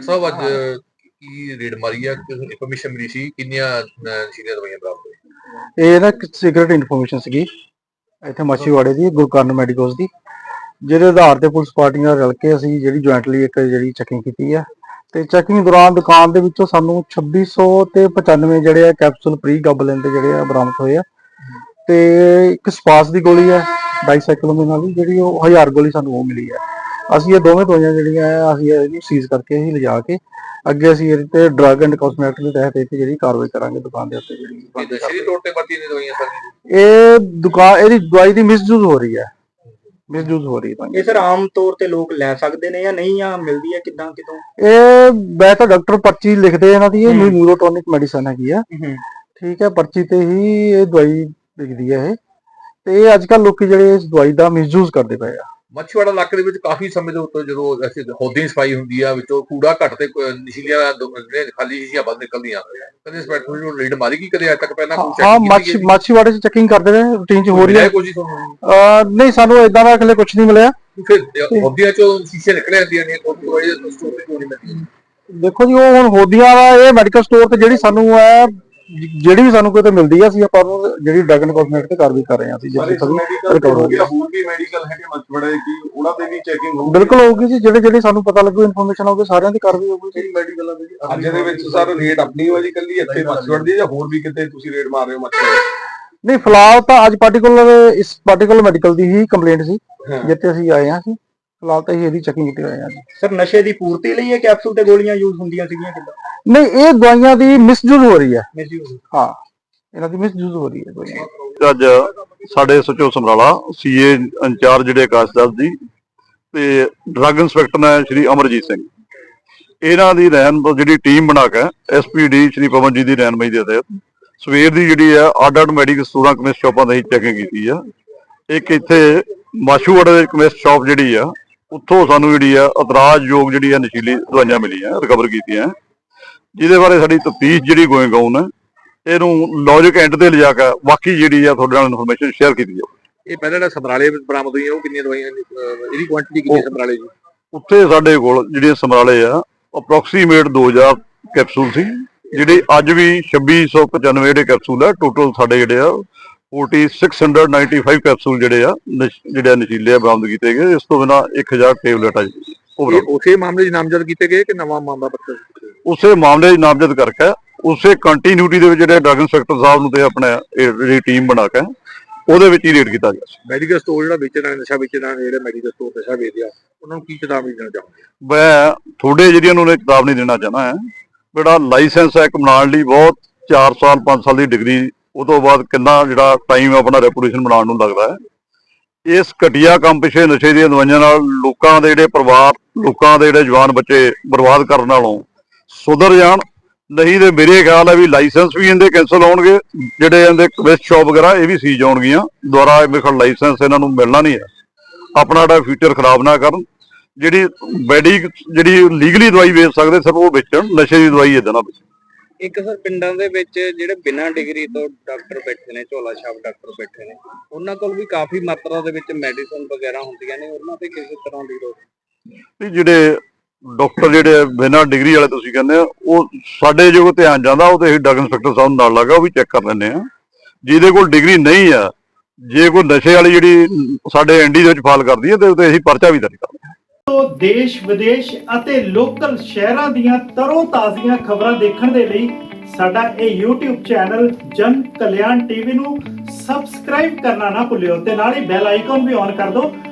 Inspector ਸਾਹਿਬ, ਅੱਜ ਕੀ raid ਮਾਰੀ ਆ? ਇਨਫੋਰਮੇਸ਼ਨ ਮਿਲੀ ਸੀ? ਕਿੰਨੀਆਂ ਨਸ਼ੀਲੀਆਂ ਦਵਾਈਆਂ ਬਰਾਮਦ ਹੋਈਆਂ? ਇਹ ਨਾ ਇੱਕ ਇਨਫੋਰਮੇਸ਼ਨ ਸੀਗੀ। ਇੱਥੇ ਮਾਛੀਵਾੜੇ ਦੀ ਗੁਰਕਰਨ ਮੈਡੀਕਲਸ ਦੀ। ਜਿਹਦੇ ਆਧਾਰ ਤੇ ਪੁਲਿਸ ਪਾਰਟੀਆਂ ਰਲ ਕੇ ਅਸੀਂ ਜਿਹੜੀ ਜੁਆਇੰਟਲੀ ਇੱਕ ਜਿਹੜੀ ਚੈਕਿੰਗ ਕੀਤੀ ਆ। ਤੇ ਚੈਕਿੰਗ ਦੌਰਾਨ ਦੁਕਾਨ ਦੇ ਵਿੱਚੋਂ ਸਾਨੂੰ 2600 ਤੇ 95 ਜਿਹੜੇ ਆ ਕੈਪਸੂਲ ਪ੍ਰੀ ਗਬਲਿਨ ਦੇ ਜਿਹੜੇ ਆ ਬਰਾਮਦ ਹੋਏ ਆ। ਤੇ ਇੱਕ ਸਪਾਸ ਦੀ ਗੋਲੀ ਹੈ ਡਾਈਸਾਈਕਲੋਮਿਨ ਵਾਲੀ ਜਿਹੜੀ ਉਹ 1000 ਗੋਲੀ ਸਾਨੂੰ ਉਹ ਮਿਲੀ ਆ। ਅਸੀਂ ਇਹ ਦੋਵੇਂ ਦਵਾਈਆਂ ਜਿਹੜੀਆਂ ਆ ਅਸੀਂ ਇਹਨੂੰ ਸੀਜ਼ ਕਰਕੇ ਹੀ ਲਿਜਾ ਕੇ ਅੱਗੇ ਅਸੀਂ ਇਹਦੇ ਤੇ ਡਰੱਗ ਐਂਡ ਕਾਸਮੈਟਿਕ ਦੇ ਤਹਿਤ ਇਹ ਜਿਹੜੀ ਕਾਰਵਾਈ ਕਰਾਂਗੇ ਦੁਕਾਨ ਦੇ ਉੱਤੇ ਜਿਹੜੀ ਇਹ ਨਸ਼ੀਲੀ ਤੌਰ ਤੇ ਵਰਤੀਆਂ ਨੇ ਦਵਾਈਆਂ ਸਰ? ਇਹ ਦੁਕਾਨ ਇਹਦੀ ਦਵਾਈ ਦੀ ਮਿਸਯੂਜ਼ ਹੋ ਰਹੀ ਹੈ। ਮਿਸਯੂਜ਼ ਹੋ ਰਹੀ ਹੈ ਇਹ ਸਰ ਆਮ ਤੌਰ ਤੇ ਲੋਕ ਲੈ ਸਕਦੇ ਨੇ ਜਾਂ ਨਹੀਂ ਜਾਂ ਮਿਲਦੀ ਹੈ ਕਿਦਾਂ ਕਿਤੋਂ? ਇਹ ਮੈਂ ਤਾਂ ਡਾਕਟਰ ਪਰਚੀ ਲਿਖਦੇ ਆ ਇਹਨਾਂ ਦੀ ਇਹ। ਨਿਊਰੋਟੋਨਿਕ ਮੈਡੀਸਨ ਹੈਗੀ ਆ। ਠੀਕ ਹੈ ਪਰਚੀ ਤੇ ਹੀ ਇਹ ਦਵਾਈ ਲਿਖਦੀ ਹੈ ਇਹ। ਤੇ ਇਹ ਅੱਜ ਕੱਲ ਲੋਕੀ ਜਿਹੜੇ ਇਸ ਦਵਾਈ ਦਾ ਮਿਸਯੂਜ਼ ਕਰਦੇ ਪਏ ਆ। ਮੱਛੀਵਾੜਾ ਇਲਾਕੇ ਦੇ ਵਿੱਚ ਕਾਫੀ ਸਮੇਂ ਦੇ ਉੱਤੇ ਜਦੋਂ ਅਸੀਂ ਹੌਦੀ ਸਫ਼ਾਈ ਹੁੰਦੀ ਆ ਵਿੱਚੋਂ ਕੂੜਾ ਘੱਟ ਤੇ ਕੋਈ ਨਸ਼ੀਲੀਆਂ ਦ- ਜਿਹੜੇ ਖਾਲੀ ਸ਼ੀਸ਼ੀਆਂ ਵੱਧ ਨਿਕਲਦੀਆਂ। ਕਦੇ ਇੰਸਪੈਕਟਰ ਨੂੰ ਰੇਡ ਮਾਰੀ ਕੀ ਕਦੇ ਅੱਜ ਤੱਕ ਪਹਿਲਾਂ ਕੋਈ ਹਾਂ ਚੈੱਕ ਮਾਛੀ ਮਾਛੀਵਾੜੇ ਚ ਚੈਕਿੰਗ ਕਰਦੇ ਨੇ ਰੂਟੀਨ ਚ ਹੋ ਰਹੀ ਹੈ। ਕੋਈ ਨਹੀਂ ਸਾਨੂੰ ਇਦਾਂ ਦਾ ਹਲੇ ਕੁਝ ਨਹੀਂ ਮਿਲਿਆ। ਫਿਰ ਹੌਦੀਆਂ ਚੋਂ ਸ਼ੀਸ਼ੇ ਨਿਕਲੇ ਜਾਂਦੀਆਂ ਨੇ ਕੋਈ ਸਟੋਰ ਤੇ ਕਿਉਂ ਨਹੀਂ ਦੇਖੋ ਜੀ ਉਹ ਹੁਣ ਹੋਦੀਆਂ ਵਾ ਇਹ ਮੈਡੀਕਲ ਸਟੋਰ ਤੇ ਜਿਹੜੀ ਸਾਨੂੰ ਹੈ ਜਿਹੜੀ ਵੀ ਸਾਨੂੰ ਕਿਤੇ ਮਿਲਦੀ ਆ ਅਸੀਂ ਆਪਾਂ ਉਹਨੂੰ ਜਿਹੜੀ ਡਰਗ ਕਾਸਮੈਟਿਕ ਤੇ ਕਾਰਵਾਈ ਕਰ ਰਹੇ ਹਾਂ ਅਸੀਂ ਜਿੱਥੇ ਤੱਕ ਰਿਕਵਰ ਹੋ ਗਿਆ ਹੋਰ ਵੀ ਮੈਡੀਕਲ ਹੈਗੇ ਮੱਛਵੜੇ ਕੀ ਉਹਨਾਂ ਤੇ ਵੀ ਚੈਕਿੰਗ ਹੋਊਗੀ। ਬਿਲਕੁਲ ਹੋਊਗੀ ਜੀ ਜਿਹੜੇ ਜਿਹੜੇ ਸਾਨੂੰ ਪਤਾ ਲੱਗੂ ਇਨਫੋਰਮੇਸ਼ਨ ਹੋਊਗੀ ਸਾਰਿਆਂ ਦੀ ਕਾਰਵਾਈ ਹੋਊਗੀ ਜੀ। ਮੈਡੀਕਲਾਂ ਦੇ ਅੱਜ ਦੇ ਵਿੱਚ ਸਰ ਰੇਟ ਆਪਣੀ ਹੋ ਜੀ ਕੱਲੀ ਇੱਥੇ ਮੱਛਵੜ ਦੀ ਜਾਂ ਹੋਰ ਵੀ ਕਿਤੇ ਤੁਸੀਂ ਰੇਟ ਮਾਰ ਰਹੇ ਹੋ ਮੱਛਵੜੇ? ਨਹੀਂ ਫਿਲਹਾਲ ਤਾਂ ਅੱਜ ਪਾਰਟਿਕੂਲਰ ਇਸ ਪਾਰਟਿਕੂਲਰ ਮੈਡੀਕਲ ਦੀ ਹੀ ਕੰਪਲੇਂਟ ਸੀ। ਜਿੱਥੇ ਅਸੀਂ ਆਏ ਹਾਂ ਅਸੀਂ ਫਿਲਹਾਲ ਤਾਂ ਅਸੀਂ ਇਹਦੀ ਚੈਕਿੰਗ ਕੀਤੀ ਹੋਈ ਹਾਂ ਜੀ। ਸਰ ਨਸ਼ੇ ਦੀ ਪੂਰਤੀ ਲਈ ਇਹ ਕੈਪਸੂਲ ਤੇ ਗੋਲੀਆਂ ਯੂਜ਼ ਹੁੰਦੀਆਂ ਸੀਗੀਆਂ ਕਿਦਾਂ? ਨਹੀਂ ਇਹ ਦਵਾਈਆਂ ਦੀ ਮਿਸਯੂਜ਼ ਹੋ ਰਹੀ ਹੈ। ਮਿਸਯੂਜ਼ ਹਾਂ ਇਹਨਾਂ ਦੀ ਮਿਸਯੂਜ਼ ਹੋ ਰਹੀ ਹੈ ਦਵਾਈਆਂ ਅੱਜ ਸਾਡੇ ਸਚੋ ਸਮਰਾਲਾ ਸੀਏ ਇੰਚਾਰਜ ਜਿਹੜੇ ਆਕਾਸ਼ ਦਾਸ ਜੀ ਤੇ ਡਰੱਗ ਇੰਸਪੈਕਟਰ ਨੇ ਸ਼੍ਰੀ ਅਮਰਜੀਤ ਸਿੰਘ। ਇਹਨਾਂ ਦੀ ਰਹਿਨ ਜਿਹੜੀ ਟੀਮ ਬਣਾ ਕੇ ਐਸਪੀਡੀ ਸ਼੍ਰੀ ਪਵਨ ਜੀ ਦੀ ਰਹਿਨਮਾਈ ਦੇ ਤਹਿਤ ਸਵੇਰ ਦੀ ਜਿਹੜੀ ਆ ਅੱਡ ਅੱਡ ਮੈਡੀਕਲ ਸਟੋਰਾਂ ਕਮਿਸ ਸ਼ਾਪਾਂ ਦੀ ਚੈਕਿੰਗ ਕੀਤੀ ਆ ਇੱਕ ਇੱਥੇ ਮਾਸ਼ੂਵਾੜੇ ਦੇ ਕਮਿਸ ਸ਼ਾਪ ਜਿਹੜੀ ਆ ਉੱਥੋਂ ਸਾਨੂੰ ਜਿਹੜੀ ਆ ਇਤਰਾਜ਼ਯੋਗ ਜਿਹੜੀ ਆ ਨਸ਼ੀਲੀ ਦਵਾਈਆਂ ਮਿਲੀਆਂ ਰਿਕਵਰ ਕੀਤੀਆਂ। ਜਿਹਦੇ ਬਾਰੇ ਸਾਡੀ ਤਫਤੀਸ਼ ਜਿਹੜੀ ਗੋਇੰਗ ਆਨ ਹੈ ਇਹਨੂੰ ਲੌਜਿਕ ਐਂਡ ਤੇ ਲਿਜਾ ਕੇ ਬਾਕੀ ਜਿਹੜੀ ਆ ਤੁਹਾਡੇ ਨਾਲ ਇਨਫੋਰਮੇਸ਼ਨ ਸ਼ੇਅਰ ਕੀਤੀ ਜਾਊ। ਇਹ ਪਹਿਲਾਂ ਜਿਹੜਾ ਸਮਰਾਲੇ ਬਰਾਮਦ ਹੋਈਆਂ ਉਹ ਕਿੰਨੀਆਂ ਦਵਾਈਆਂ ਇਹਦੀ ਕੁਆਂਟੀਟੀ ਕਿੰਨੀ ਸਮਰਾਲੇ ਦੀ? ਉੱਥੇ ਸਾਡੇ ਕੋਲ ਜਿਹੜੇ ਸਮਰਾਲੇ ਆ ਅਪਰੋਕਸੀਮੇਟ 2000 ਕੈਪਸੂਲ ਸੀ ਜਿਹੜੇ ਅੱਜ ਵੀ 2695 ਜਿਹੜੇ ਕੈਪਸੂਲ ਆ ਟੋਟਲ ਸਾਡੇ ਜਿਹੜੇ ਆ 4695 ਕੈਪਸੂਲ ਜਿਹੜੇ ਆ ਜਿਹੜੇ ਨਸ਼ੀਲੇ ਆ ਬਰਾਮਦ ਕੀਤੇ ਗਏ। ਇਸ ਤੋਂ ਬਿਨਾ 1000 ਟੇਬਲੇਟ ਆ ਜੀ ਉਸੇ ਮਾਮਲੇ 'ਚ ਨਾਮਜ਼ਦ ਕੀਤੇ ਗਏ ਕਿ ਨਵਾਂ ਮਾਮਲਾ ਪੱਤਰ? ਉਸੇ ਮਾਮਲੇ 'ਚ ਨਾਮਜ਼ਦ ਕਰਕੇ ਉਸੇ ਕੰਟੀਨਿਊਟੀ ਦੇ ਵਿੱਚ ਜਿਹੜੇ ਡਰੱਗ ਇੰਸਪੈਕਟਰ ਸਾਹਿਬ ਨੂੰ ਤੇ ਆਪਣੇ ਇਹ ਜਿਹੜੀ ਟੀਮ ਬਣਾ ਕੇ ਉਹਦੇ ਵਿੱਚ ਹੀ ਰੇਡ ਕੀਤਾ ਗਿਆ ਸੀ। ਮੈਡੀਕਲ ਸਟੋਰ ਜਿਹੜਾ ਵੇਚਣ ਨਸ਼ਾ ਵੇਚਣ ਜਿਹੜੇ ਮੈਡੀਕਲ ਸਟੋਰ ਨਸ਼ਾ ਵੇਚਦੇ ਆ ਉਹਨਾਂ ਨੂੰ ਕੀ ਚੇਤਾਵਨੀ ਦੇਣਾ ਚਾਹੁੰਦੇ ਮੈਂ ਥੋੜੇ ਜਿਹੜੀਆਂ ਨੂੰ ਇੱਕ ਕਿਤਾਬ ਨਹੀਂ ਦੇਣਾ ਚਾਹਨਾ ਹੈ ਜਿਹੜਾ ਲਾਇਸੈਂਸ ਹੈ ਬਣਾਉਣ ਲਈ ਬਹੁਤ 4 ਸਾਲ 5 ਸਾਲ ਦੀ ਡਿਗਰੀ ਉਹ ਤੋਂ ਬਾਅਦ ਕਿੰਨਾ ਜਿਹੜਾ ਟਾਈਮ ਆਪਣਾ ਰੈਪੂਟੇਸ਼ਨ ਬਣਾਉਣ ਨੂੰ ਲੱਗਦਾ ਹੈ। ਇਸ ਘਟੀਆ ਕੰਮ ਪਿਛੇ ਨਸ਼ੇ ਦੀਆਂ ਦਵਾਈਆਂ ਨਾਲ ਲੋਕਾਂ ਦੇ ਜਿਹੜੇ ਪਰਿਵਾਰ ਲੋਕਾਂ ਦੇ ਜਿਹੜੇ ਜਵਾਨ ਬੱਚੇ ਬਰਬਾਦ ਕਰਨ ਨਾਲੋਂ ਸੁਧਰ ਜਾਣ। ਨਹੀਂ ਤੇ ਮੇਰੇ ਖਿਆਲ ਹੈ ਵੀ ਲਾਇਸੈਂਸ ਵੀ ਇਹਦੇ ਕੈਨਸਲ ਹੋਣਗੇ। ਜਿਹੜੇ ਇਹਦੇ ਕਵਿਸਟ ਸ਼ਾਪ ਵਗੈਰਾ ਇਹ ਵੀ ਸੀਜ ਹੋਣਗੀਆਂ। ਇਹ ਮੇਰੇ ਖਿਆਲ ਲਾਇਸੈਂਸ ਇਹਨਾਂ ਨੂੰ ਮਿਲਣਾ ਨਹੀਂ ਹੈ। ਆਪਣਾ ਜਿਹੜਾ ਫਿਊਚਰ ਖਰਾਬ ਨਾ ਕਰਨ। ਜਿਹੜੀ ਮੈਡੀ ਜਿਹੜੀ ਲੀਗਲੀ ਦਵਾਈ ਵੇਚ ਸਕਦੇ ਸਿਰਫ ਉਹ ਵੇਚਣ। ਨਸ਼ੇ ਦੀ ਦਵਾਈ ਇਦਾਂ ਨਾ ਵੇਚਣ। ਇੱਕ ਸਰ ਪਿੰਡਾਂ ਦੇ ਵਿੱਚ ਜਿਹੜੇ ਬਿਨਾਂ ਡਿਗਰੀ ਤੋਂ ਡਾਕਟਰ ਬੈਠੇ ਨੇ ਝੋਲਾ ਛਾਪ ਡਾਕਟਰ ਬੈਠੇ ਨੇ ਉਹਨਾਂ ਕੋਲ ਵੀ ਕਾਫੀ ਮਾਤਰਾ ਦੇ ਵਿੱਚ ਮੈਡੀਸਨ ਵਗੈਰਾ ਹੁੰਦੀਆਂ ਨੇ। ਉਹਨਾਂ ਤੇ ਕਿਸੇ ਤਰ੍ਹਾਂ ਦੀ ਰੋਕ? ਜਿਹੜੇ ਡਾਕਟਰ ਜਿਹੜੇ ਬਿਨਾਂ ਡਿਗਰੀ ਵਾਲੇ ਤੁਸੀਂ ਕਹਿੰਦੇ ਆ, ਉਹ ਸਾਡੇ ਜੋ ਧਿਆਨ ਜਾਂਦਾ, ਉਹ ਤੇ ਡਰਗ ਇੰਸਪੈਕਟਰ ਸਾਹਿਬ ਨਾਲ ਲੱਗਾ, ਉਹ ਵੀ ਚੈੱਕ ਕਰ ਲੈਂਦੇ ਆ। ਜਿਹਦੇ ਕੋਲ ਡਿਗਰੀ ਨਹੀਂ ਆ, ਜੇ ਕੋਈ ਨਸ਼ੇ ਵਾਲੀ ਜਿਹੜੀ ਸਾਡੇ ਐਂਡੀ ਦੇ ਵਿੱਚ ਫਾਲ ਕਰਦੀ ਹੈ ਤੇ ਉਹਤੇ ਅਸੀਂ ਪਰਚਾ ਵੀ ਦਰਜ ਕਰਦੇ ਹਾਂ ਤੋਂ ਦੇਸ਼, ਵਿਦੇਸ਼ ਅਤੇ ਲੋਕਲ ਸ਼ਹਿਰਾਂ ਦੀਆਂ ਤਰੋ ਤਾਜ਼ੀਆਂ ਖਬਰਾਂ ਦੇਖਣ ਦੇ ਲਈ ਸਾਡਾ ਇਹ YouTube ਚੈਨਲ ਜਨ ਕਲਿਆਣ ਟੀਵੀ ਨੂੰ ਸਬਸਕ੍ਰਾਈਬ ਕਰਨਾ ਨਾ ਭੁੱਲਿਓ ਤੇ ਨਾਲ ਹੀ ਬੈਲ ਆਈਕਨ ਵੀ ਔਨ ਕਰ ਦਿਓ।